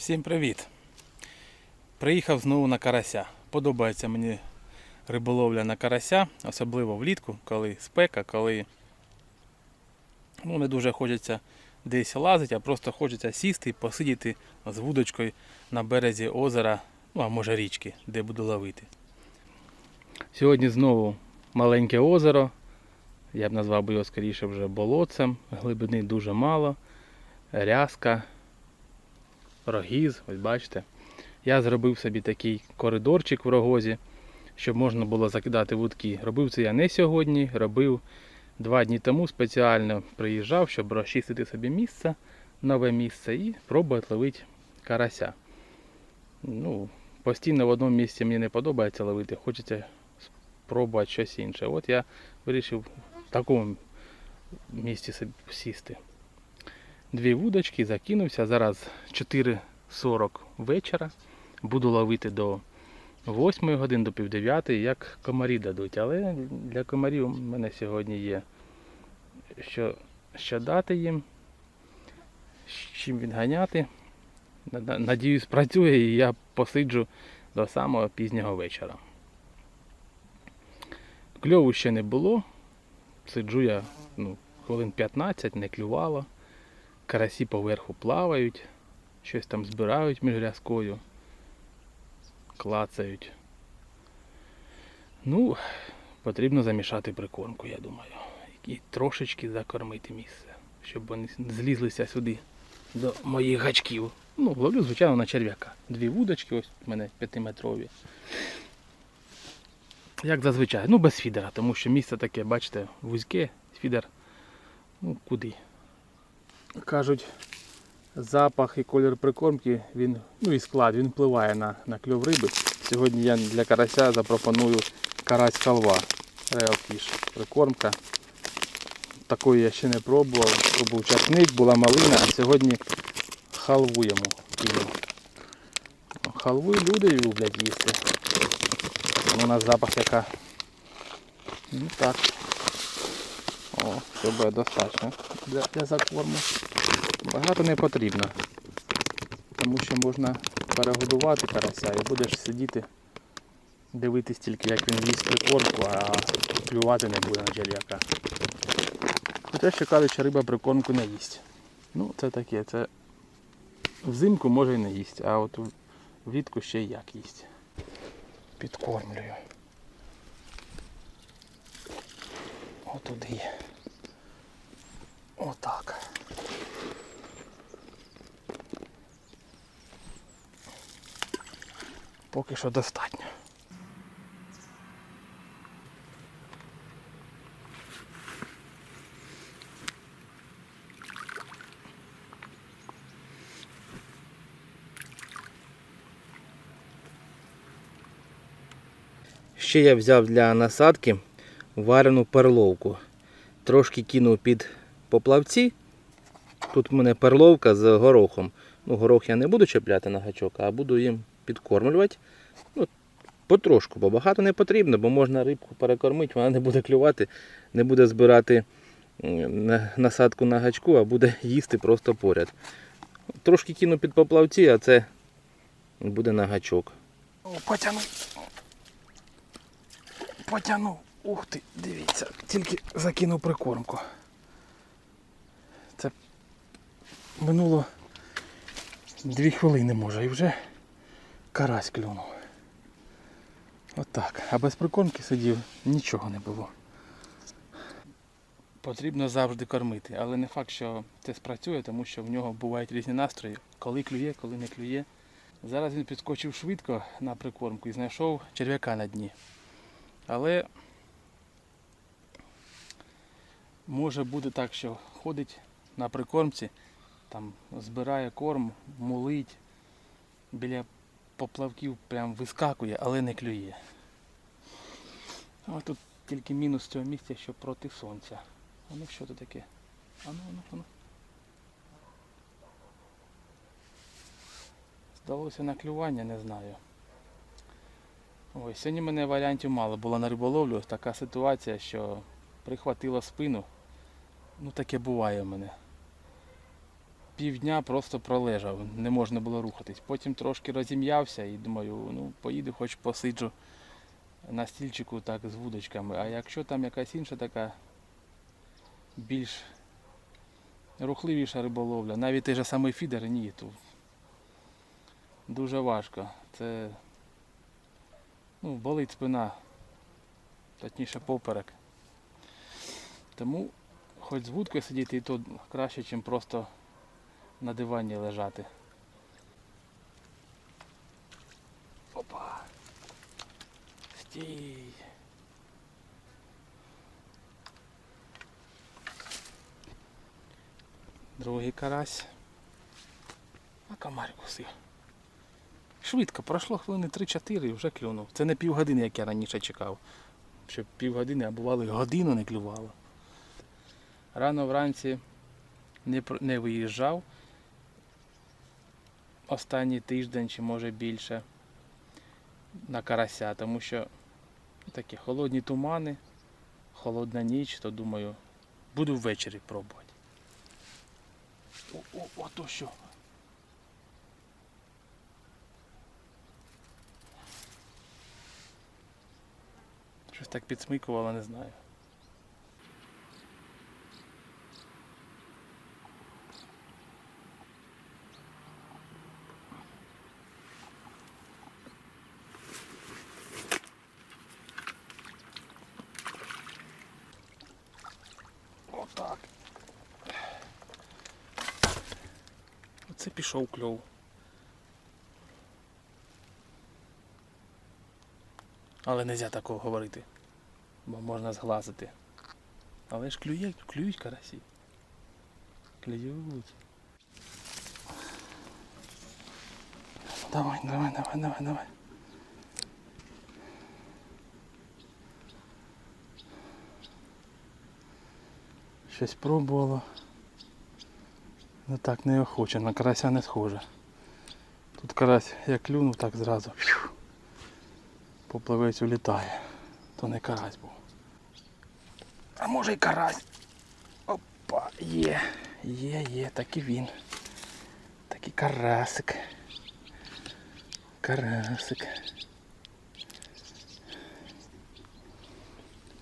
Всім привіт! Приїхав знову на карася. Подобається мені риболовля на карася, особливо влітку, коли спека, коли ну, не дуже хочеться десь лазити, а просто хочеться сісти і посидіти з вудочкою на березі озера, ну а може річки, де буду ловити. Сьогодні знову маленьке озеро. Я б назвав його скоріше вже болотцем, глибини дуже мало, рязка рогіз, ось бачите. Я зробив собі такий коридорчик в рогозі, щоб можна було закидати вудки. Робив це я не сьогодні, робив два дні тому спеціально приїжджав, щоб розчистити собі місце, нове місце і пробувати ловити карася. Ну, постійно в одному місці мені не подобається ловити, хочеться спробувати щось інше. От я вирішив в такому місці сісти дві вудочки, закинувся. Зараз 4.40 вечора. Буду ловити до 8 годин, до пів 9, як комарі дадуть. Але для комарів у мене сьогодні є що, що дати їм, чим відганяти. Надіюсь, працює і я посиджу до самого пізнього вечора. Кльову ще не було. Сиджу я ну, хвилин 15, не клювало карасі поверху плавають, щось там збирають між рязкою, клацають. Ну, потрібно замішати прикормку, я думаю. І трошечки закормити місце, щоб вони злізлися сюди до моїх гачків. Ну, ловлю, звичайно, на черв'яка. Дві вудочки, ось у мене п'ятиметрові. Як зазвичай, ну без фідера, тому що місце таке, бачите, вузьке, фідер, ну куди кажуть, запах і колір прикормки, він, ну і склад, він впливає на, на кльов риби. Сьогодні я для карася запропоную карась халва. Fish. Прикормка. Такої я ще не пробував. То був часник, була малина, а сьогодні халву йому кину. Халву люди люблять їсти. Ну, У нас запах яка. Ну так. О, все буде достатньо для, для закорму. Багато не потрібно, тому що можна перегодувати карася і будеш сидіти, дивитись тільки, як він їсть прикормку, а клювати не буде на черв'яка. Хоча ще кажуть, риба прикормку не їсть. Ну, це таке, це взимку може і не їсть, а от влітку ще як їсть. Підкормлюю. Отуди. Отак. Поки що достатньо. Ще я взяв для насадки варену перловку. Трошки кинув під поплавці. Тут в мене перловка з горохом. Ну, горох я не буду чіпляти на гачок, а буду їм підкормлювати. Ну, потрошку, бо багато не потрібно, бо можна рибку перекормити, вона не буде клювати, не буде збирати насадку на гачку, а буде їсти просто поряд. Трошки кину під поплавці, а це буде на гачок. Потягнув. Потягнув. Ух ти, дивіться, тільки закинув прикормку. Це минуло дві хвилини може і вже карась клюнув. Отак. А без прикормки сидів, нічого не було. Потрібно завжди кормити, але не факт, що це спрацює, тому що в нього бувають різні настрої. Коли клює, коли не клює. Зараз він підскочив швидко на прикормку і знайшов черв'яка на дні. Але може бути так, що ходить на прикормці, там збирає корм, мулить, біля поплавків прям вискакує, але не клює. А тут тільки мінус цього місця, що проти сонця. А ну що це таке? А ну, а ну, а ну. Здалося на клювання, не знаю. Ой, сьогодні мене варіантів мало було на риболовлю. Така ситуація, що прихватило спину. Ну таке буває в мене. півдня просто пролежав, не можна було рухатись. Потім трошки розім'явся і думаю, ну поїду, хоч посиджу на стільчику так з вудочками. А якщо там якась інша така більш рухливіша риболовля, навіть той же самий фідер, ні, тут дуже важко. Це ну, болить спина, точніше поперек. Тому хоч з вудкою сидіти, і то краще, ніж просто на дивані лежати. Опа. Стій. Другий карась. А комар кусив. Швидко, пройшло хвилини 3-4 і вже клюнув. Це не півгодини, як я раніше чекав. Щоб півгодини, а бувало годину не клювало. Рано вранці не, не виїжджав. Останній тиждень чи може більше на карася, тому що такі холодні тумани, холодна ніч, то думаю, буду ввечері пробувати. О, о, о, то що? Щось так підсмикувало, не знаю. Отак. Оце пішов кльов. Але не можна такого говорити, бо можна зглазити. Але ж клює, клюють карасі. Клюють. Давай, давай, давай, давай, давай. Щось пробувало. Ну так неохоче, на карася не схоже. Тут карась як клюнув, так зразу. Попливець улітає. То не карась був. А може й карась. Опа, є. Є, є, так і він. Такий карасик. Карасик.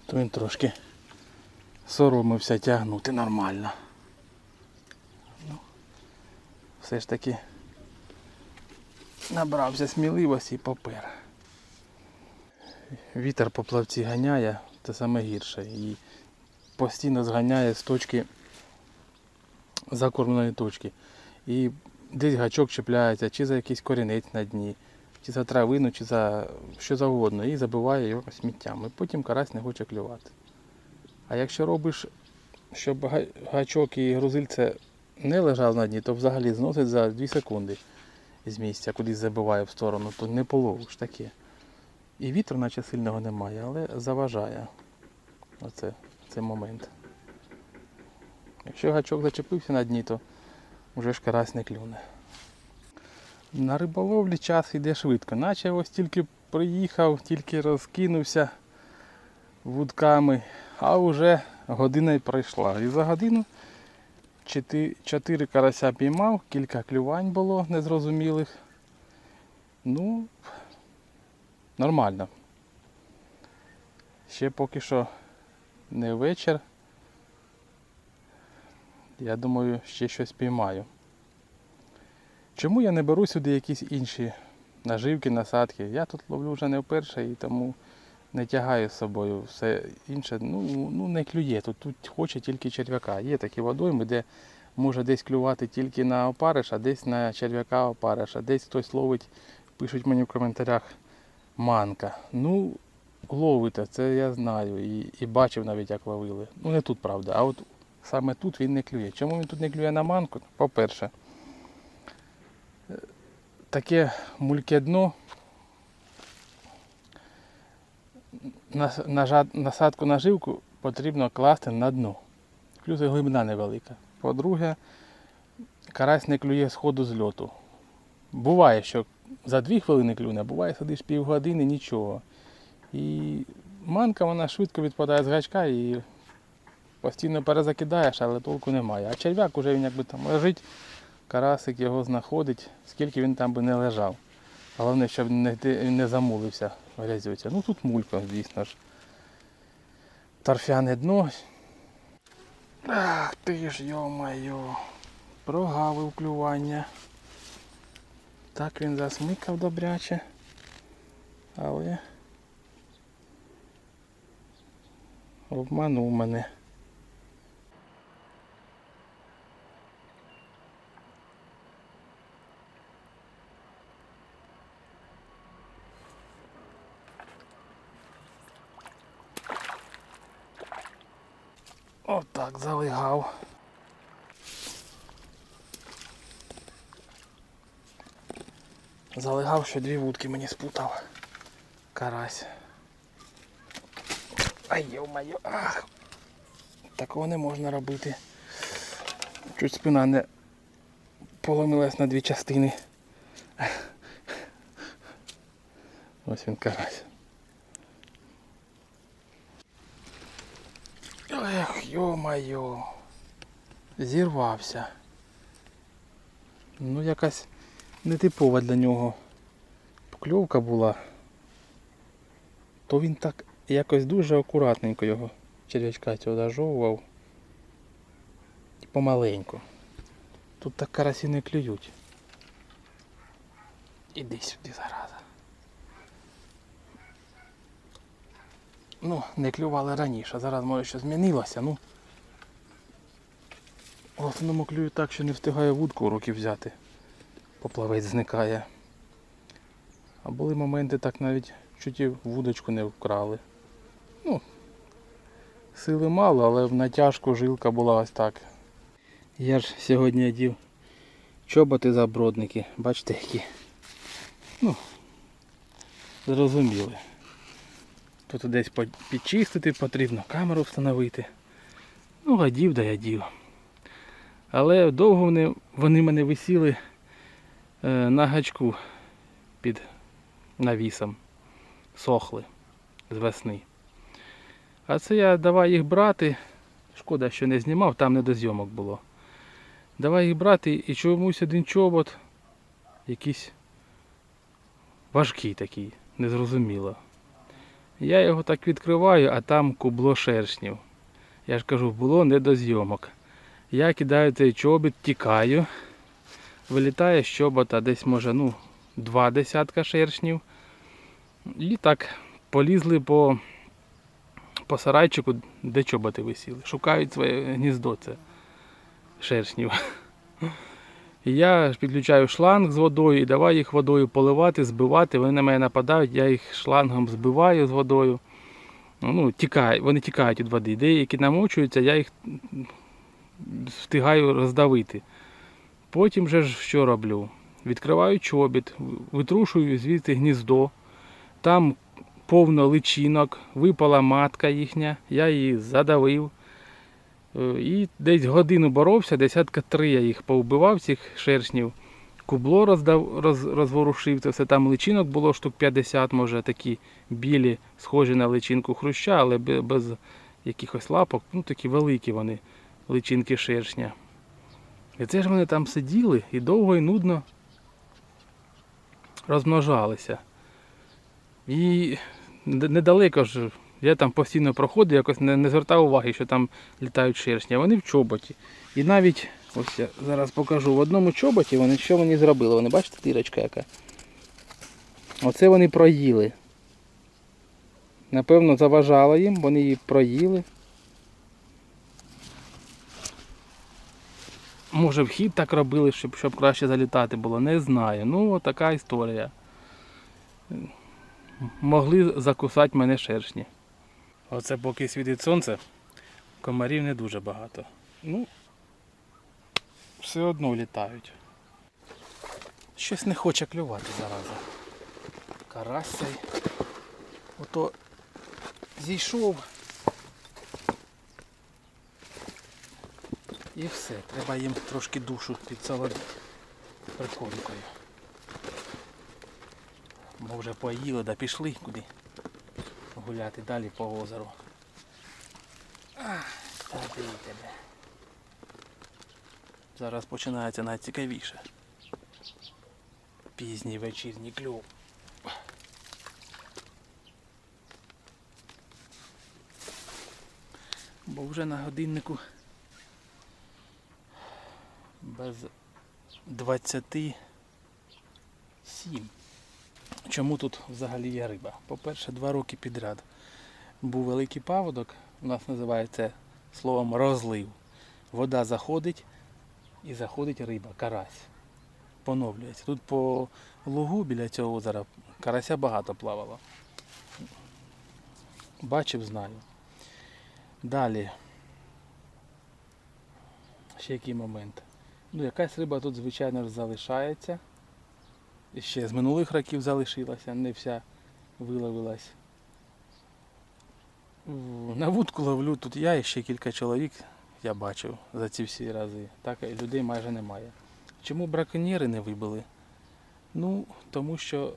То він трошки соромився тягнути нормально. Ну, все ж таки набрався сміливості і попер. Вітер по плавці ганяє, це саме гірше. І постійно зганяє з точки закормленої точки. І десь гачок чіпляється, чи за якийсь корінець на дні, чи за травину, чи за що завгодно, і забиває його сміттям. І потім карась не хоче клювати. А якщо робиш, щоб гачок і грузильце не лежав на дні, то взагалі зносить за 2 секунди з місця, кудись забиває в сторону, то не половиш таке. І вітру наче сильного немає, але заважає. Оце цей момент. Якщо гачок зачепився на дні, то вже ж карась не клюне. На риболовлі час йде швидко, наче ось тільки приїхав, тільки розкинувся вудками, а вже година й пройшла. І за годину чотири, карася піймав, кілька клювань було незрозумілих. Ну, нормально. Ще поки що не вечір. Я думаю, ще щось піймаю. Чому я не беру сюди якісь інші наживки, насадки? Я тут ловлю вже не вперше і тому не тягаю з собою все інше. Ну, ну не клює. Тут, тут хоче тільки черв'яка. Є такі водойми, де може десь клювати тільки на опариш, а десь на черв'яка опариш, а десь хтось ловить, пишуть мені в коментарях манка. Ну, ловите, це я знаю і, і бачив навіть, як ловили. Ну не тут, правда, а от саме тут він не клює. Чому він тут не клює на манку? По-перше, е, таке мульке дно. Нас- нажа- Насадку наживку потрібно класти на дно. Плюс глибина невелика. По-друге, карась не клює з ходу з льоту. Буває, що за дві хвилини клюне, буває сидиш півгодини, нічого. І манка вона швидко відпадає з гачка і постійно перезакидаєш, але толку немає. А черв'як уже він якби там лежить, карасик його знаходить, скільки він там би не лежав. Головне, щоб ти- не замулився в. Ну тут мулька, звісно ж. Торфяне дно. Ах ти ж, йо-майо. Прогавив клювання. Так він засмикав добряче. Але обманув мене. Отак залигав. Залигав, що дві вудки мені спутав. Карась. Ай, йо-моє, ах. Такого не можна робити. Чуть спина не поломилась на дві частини. Ось він карась. Йо-моє. Зірвався. Ну, якась нетипова для нього покльовка була. То він так якось дуже акуратненько його черв'ячка цього зажовував. Помаленьку. Тут так карасі не клюють. Іди сюди, зараза. Ну, не клювали раніше, зараз може що змінилося, ну. В основному клюю так, що не встигаю вудку в руки взяти. Поплавець зникає. А були моменти так навіть чуть вудочку не вкрали. Ну, сили мало, але в натяжку жилка була ось так. Я ж сьогодні одів чоботи забродники, бачите які. Ну, зрозуміли. Тут десь підчистити потрібно, камеру встановити. Ну, гадів да ядів. Але довго вони, вони мене висіли е, на гачку під навісом. Сохли з весни. А це я давай їх брати. Шкода, що не знімав, там не до зйомок було. Давай їх брати і чомусь один чобот якийсь важкий такий, незрозуміло. Я його так відкриваю, а там кубло шершнів. Я ж кажу, було не до зйомок. Я кидаю цей чобіт, тікаю. Вилітає з чобота десь може ну, два десятка шершнів. І так полізли по, по сарайчику, де чоботи висіли. Шукають своє гніздо це шершнів. Я підключаю шланг з водою і давай їх водою поливати, збивати. Вони на мене нападають, я їх шлангом збиваю з водою. Ну, тікає, вони тікають від води. Деякі намочуються, я їх встигаю роздавити. Потім же що роблю? Відкриваю чобіт, витрушую звідти гніздо. Там повно личинок, випала матка їхня, я її задавив. Е, І десь годину боровся, десятка три я їх повбивав, цих шершнів. Кубло роздав, роз, розворушив, це все там личинок було штук 50, може такі білі, схожі на личинку хруща, але без якихось лапок, ну такі великі вони, личинки шершня. І це ж вони там сиділи і довго і нудно розмножалися. І недалеко ж я там постійно проходив, якось не, не звертав уваги, що там літають шершні, вони в чоботі. І навіть, ось я зараз покажу, в одному чоботі вони що вони зробили. Вони бачите, дірочка яка. Оце вони проїли. Напевно, заважало їм, вони її проїли. Може вхід так робили, щоб, щоб краще залітати було, не знаю. Ну, така історія. Могли закусати мене шершні. Оце поки світить сонце, комарів не дуже багато. Ну, все одно літають. Щось не хоче клювати зараза. Карась цей. Ото зійшов. І все, треба їм трошки душу підсолодити прикормкою. Бо вже поїли, да пішли куди гуляти далі по озеру. Та тебе. Зараз починається найцікавіше. Пізній вечірній кльов. Бо вже на годиннику без 27. Чому тут взагалі є риба? По-перше, два роки підряд був великий паводок, у нас називається словом розлив. Вода заходить і заходить риба, карась. Поновлюється. Тут по лугу біля цього озера карася багато плавало. Бачив, знаю. Далі. Ще який момент. Ну, якась риба тут, звичайно ж, залишається. І ще з минулих років залишилася, не вся виловилась. На вудку ловлю тут я і ще кілька чоловік я бачив за ці всі рази. Так і людей майже немає. Чому браконьєри не вибили? Ну, тому що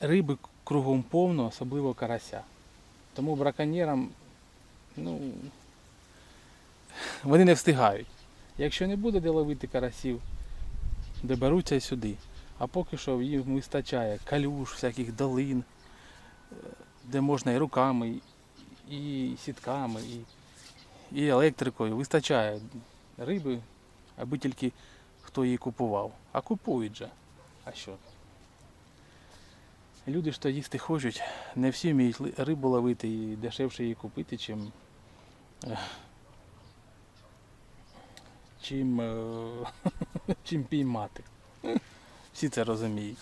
риби кругом повно, особливо карася. Тому браконьєрам, ну, вони не встигають. Якщо не буде де ловити карасів, доберуться сюди. А поки що їм вистачає калюш, всяких долин, е, де можна і руками, і сітками, і, і електрикою. Вистачає риби, аби тільки хто її купував. А купують же. А що? Люди то їсти хочуть, не всі вміють рибу ловити і дешевше її купити, чим. Чим, е, чим піймати. Всі це розуміють.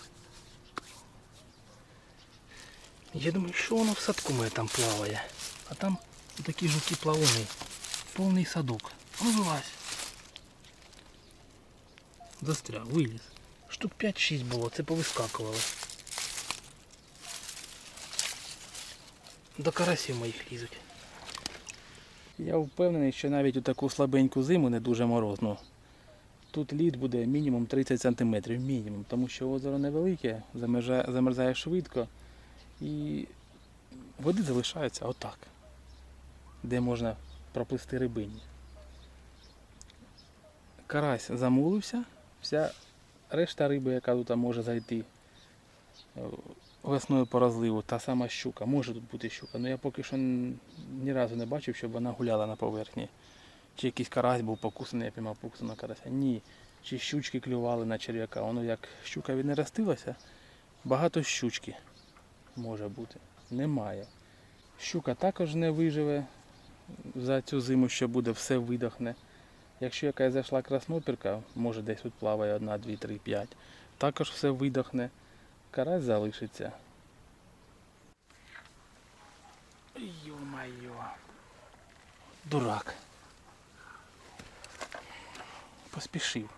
Я думаю, що воно в садку мене там плаває. А там такі жуки плавуни. Повний садок. Ну вилазь. Застряг, виліз. Штук 5-6 було, це повискакувало. До карасів моїх лізуть. Я впевнений, що навіть у таку слабеньку зиму, не дуже морозну, тут лід буде мінімум 30 см, мінімум, тому що озеро невелике, замерзає, замерзає швидко і води залишаються отак, де можна проплисти рибині. Карась замулився, вся решта риби, яка тут може зайти весною по та сама щука, може тут бути щука, але я поки що ні разу не бачив, щоб вона гуляла на поверхні. Чи якийсь карась був покусаний, я піймав покусаного карася. Ні. Чи щучки клювали на черв'яка. Воно як щука віднеростилася, багато щучки може бути. Немає. Щука також не виживе за цю зиму, що буде, все видохне. Якщо якась зайшла краснопірка, може десь тут плаває одна, дві, три, п'ять, також все видохне. Карась залишиться. Йо-майо. Дурак. Поспішив.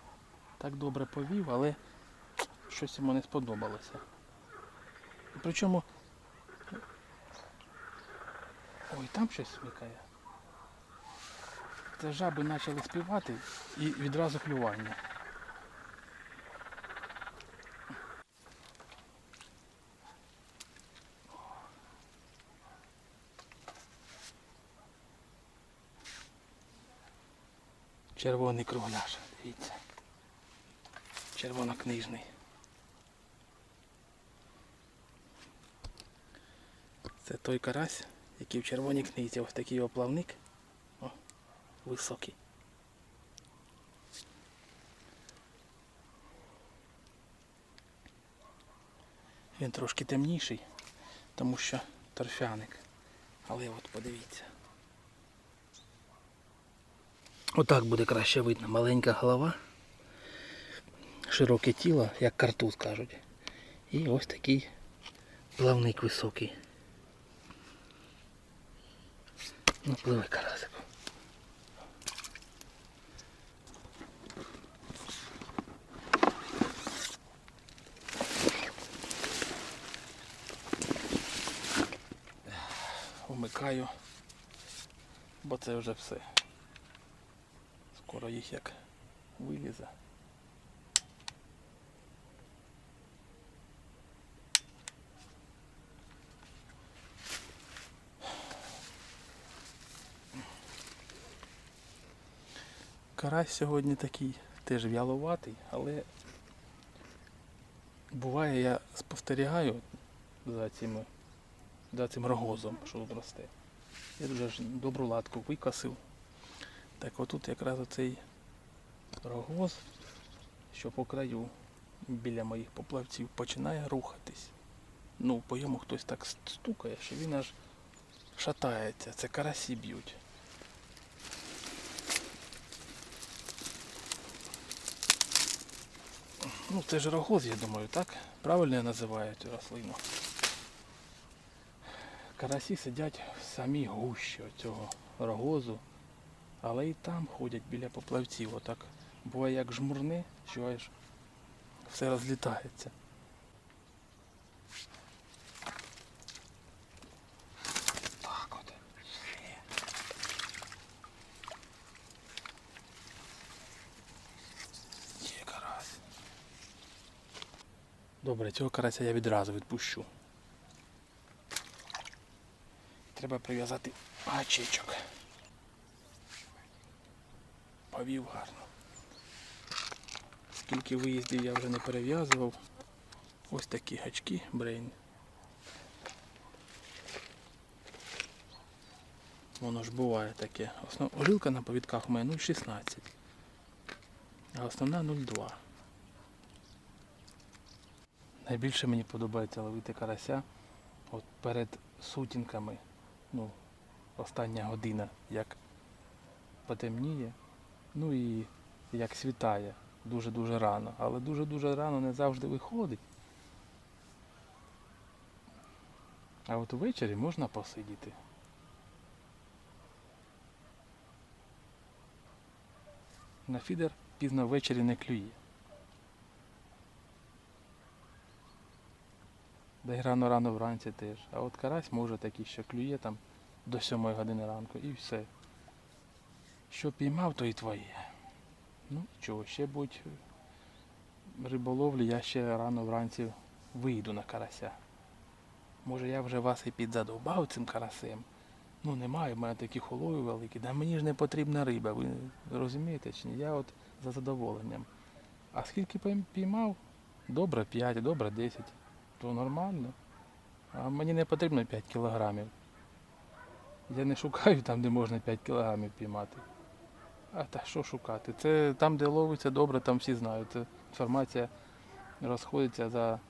Так добре повів, але щось йому не сподобалося. Причому. Ой, там щось смикає. Це жаби почали співати і відразу клювання. Червоний кругляш, дивіться. Червонокнижний. Це той карась, який в червоній книзі. Ось такий оплавник. О, високий. Він трошки темніший, тому що торфяник. Але от подивіться. Отак буде краще видно. Маленька голова, широке тіло, як картуз кажуть. І ось такий плавник високий. Ну, пливи карасику. Вмикаю, бо це вже все. Скоро їх як вилізе. карась сьогодні такий, теж в'яловатий, але буває, я спостерігаю за цим, за цим рогозом, що тут. Я вже ж добру латку викосив. Так отут якраз оцей рогоз, що по краю біля моїх поплавців починає рухатись. Ну, по йому хтось так стукає, що він аж шатається. Це карасі б'ють. Ну, це ж рогоз, я думаю, так? Правильно я називаю цю рослину. Карасі сидять в самій гущі цього рогозу, але і там ходять біля поплавців. Отак буває як жмурни, аж все розлітається. Так от. Добре, цього карася я відразу відпущу. Треба прив'язати гачечок. Повів гарно. Скільки виїздів я вже не перев'язував. Ось такі гачки брейн. Воно ж буває таке. Основ... Горілка на повідках мене 0,16. А основна 0,2. Найбільше мені подобається ловити карася от перед сутінками. Ну, остання година, як потемніє, ну і як світає дуже-дуже рано. Але дуже-дуже рано не завжди виходить. А от увечері можна посидіти. На фідер пізно ввечері не клює. Да й рано-рано вранці теж. А от карась може такий, що клює там до 7 години ранку і все. Що піймав, то і твоє. Ну чого, ще будь риболовлі, я ще рано вранці вийду на карася. Може я вже вас і підзадовбав цим карасем. Ну немає, в мене такі холої великі. Да мені ж не потрібна риба, ви розумієте чи ні? Я от за задоволенням. А скільки піймав? Добре 5, добре 10. То нормально. А мені не потрібно 5 кілограмів. Я не шукаю там, де можна 5 кілограмів піймати. А та що шукати? Це там, де ловиться добре, там всі знають. Це інформація розходиться за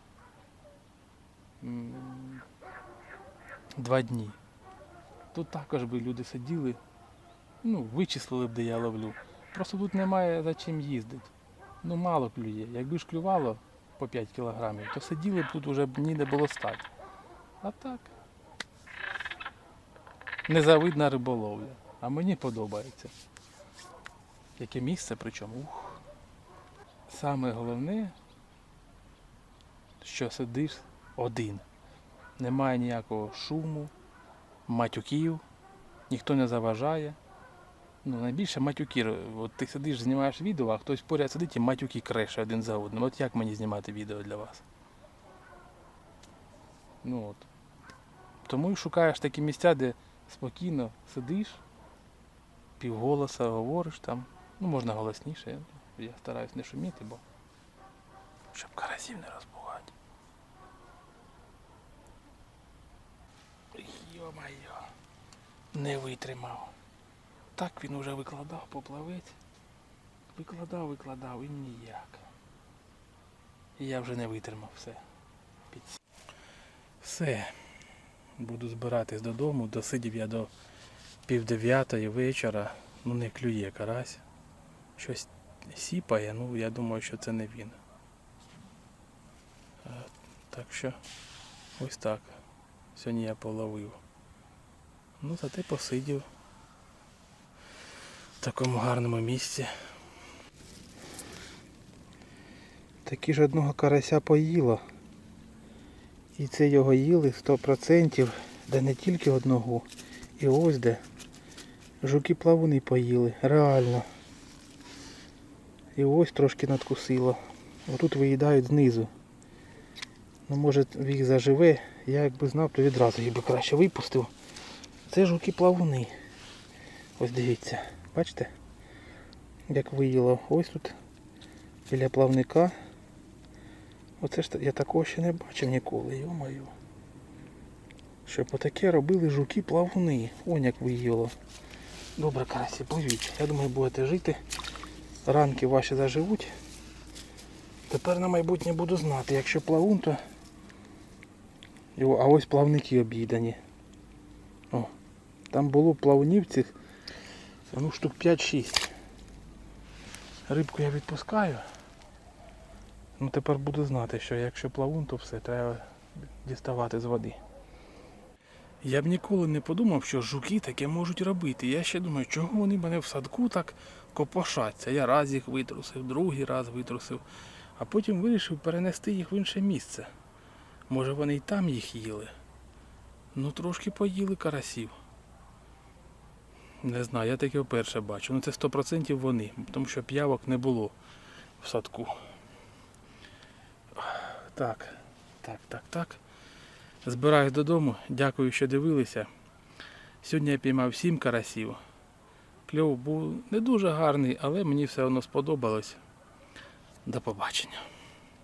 два дні. Тут також би люди сиділи, ну, вичислили б, де я ловлю. Просто тут немає за чим їздити. Ну, мало клює. Якби ж клювало по 5 кілограмів, то сиділи б тут вже б ніде було стати. А так. Незавидна риболовля. А мені подобається. Яке місце причому. Ух. Саме головне, що сидиш один. Немає ніякого шуму, матюків, ніхто не заважає. Ну, найбільше матюки. От ти сидиш, знімаєш відео, а хтось поряд сидить і матюки креше один за одним. От як мені знімати відео для вас? Ну от. Тому і шукаєш такі місця, де спокійно сидиш, півголоса говориш там. Ну, можна голосніше. Я стараюсь не шуміти, бо щоб карасів не розбугати. Йо-майо, не витримав. Так він уже викладав поплавець. Викладав, викладав і ніяк. І я вже не витримав все. Все. Буду збиратись додому. Досидів я до пів дев'ятої вечора. Ну не клює карась. Щось сіпає, ну я думаю, що це не він. Е, Так що ось так. Сьогодні я половив. Ну, зате посидів в такому гарному місці. Такі ж одного карася поїло. І це його їли 100%, де не тільки одного. І ось де. Жуки плавуни поїли, реально. І ось трошки надкусило. Отут виїдають знизу. Ну може їх заживе, я якби знав, то відразу їх би краще випустив. Це жуки плавуни. Ось дивіться, бачите? як виїло. Ось тут біля плавника. Оце ж я такого ще не бачив ніколи, йо-моє. Щоб отаке робили жуки-плавуни. Онь як виїло. Добре, карасі, пливіть. Я думаю, будете жити. Ранки ваші заживуть. Тепер на майбутнє буду знати. Якщо плавун, то. А ось плавники об'їдані. О, там було плавунів цих ну, штук 5-6. Рибку я відпускаю. Ну тепер буду знати, що якщо плавун, то все, треба діставати з води. Я б ніколи не подумав, що жуки таке можуть робити. Я ще думаю, чого вони мене в садку так копошаться. Я раз їх витрусив, другий раз витрусив, а потім вирішив перенести їх в інше місце. Може вони й там їх їли. Ну трошки поїли карасів. Не знаю, я таке вперше бачу. Ну це 100% вони, тому що п'явок не було в садку. Так, так, так, так. Збираюсь додому. Дякую, що дивилися. Сьогодні я піймав 7 карасів. Кльов був не дуже гарний, але мені все одно сподобалось. До побачення.